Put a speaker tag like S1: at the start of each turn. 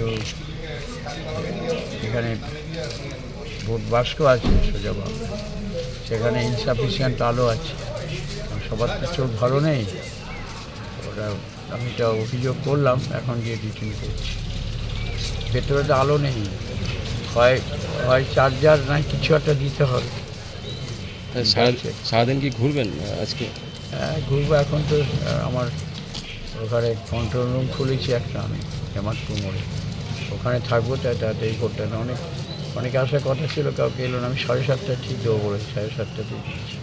S1: কিন্তু এখানে ভোট বাস্ক আছে সোজা বাংলা সেখানে ইনসাফিসিয়েন্ট আলো আছে। সবার তো চোখ ভালো নেই। ওটা আমি এটা অভিযোগ করলাম এখন গিয়ে রিটার্ন করছি। ভেতরে তো আলো নেই। হয় হয় চার্জার না কিছু একটা দিতে হবে।
S2: সারা সারাদিন কি ঘুরবেন আজকে?
S1: হ্যাঁ ঘুরবো এখন তো আমার ওখানে কন্ট্রোল রুম খুলেছি একটা আমি হেমাদপুর মোড়ে। ওখানে থাকব তাই তাড়াতাড়ি করতে না। অনেক, অনেকে আসার কথা ছিল, কাউকে এলো না। আমি সাড়ে সাতটা ঠিক দেবো বলেছি সাড়ে সাতটাতেই দিচ্ছি